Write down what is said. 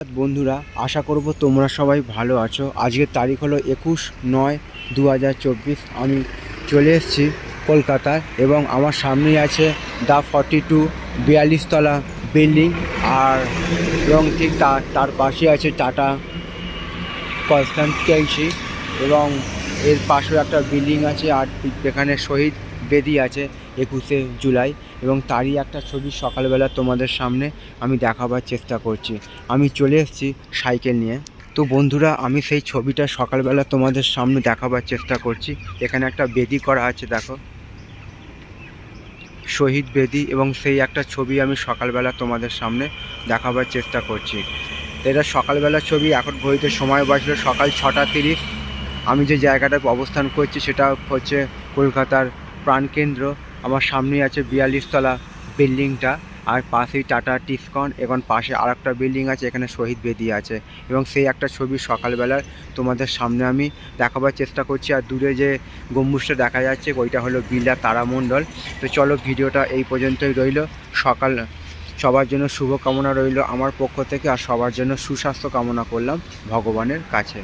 বন্ধুরা, আশা করব তোমরা সবাই ভালো আছো। আজকের তারিখ হলো একুশ নয় দু আমি চলে এসেছি কলকাতায় এবং আমার সামনেই আছে দা ফর্টি টু বিয়াল্লিশতলা বিল্ডিং আর এবং ঠিক তার তার পাশে আছে টাটা কনস্টান্টেন্সি এবং এর পাশে একটা বিল্ডিং আছে আর এখানে শহীদ বেদি আছে একুশে জুলাই এবং তারই একটা ছবি সকালবেলা তোমাদের সামনে আমি দেখাবার চেষ্টা করছি। আমি চলে এসেছি সাইকেল নিয়ে। তো বন্ধুরা, আমি সেই ছবিটা সকালবেলা তোমাদের সামনে দেখাবার চেষ্টা করছি। এখানে একটা বেদি করা আছে, দেখো। শহীদ বেদি এবং সেই একটা ছবি আমি সকালবেলা তোমাদের সামনে দেখাবার চেষ্টা করছি। এটা সকালবেলার ছবি, এখন ঘড়িতে সময় বাঁচলো সকাল ছটা তিরিশ। আমি যে জায়গাটায় অবস্থান করছি সেটা হচ্ছে কলকাতার প্রাণকেন্দ্র। আমার সামনেই আছে বিয়াল্লিশতলা বিল্ডিংটা। আর পাশেই টাটা টিসকন এবং পাশে আর একটা বিল্ডিং আছে, এখানে শহীদ বেদি আছে। এবং সেই একটা ছবি সকালবেলার তোমাদের সামনে আমি দেখাবার চেষ্টা করছি। আর দূরে যে গম্বুজটা দেখা যাচ্ছে, ওইটা হলো বিল্ডার তারামণ্ডল তো চলো ভিডিওটা এই পর্যন্তই রইল। সকাল, সবার জন্য শুভকামনা রইল আমার পক্ষ থেকে। আর সবার জন্য সুস্বাস্থ্য কামনা করলাম ভগবানের কাছে।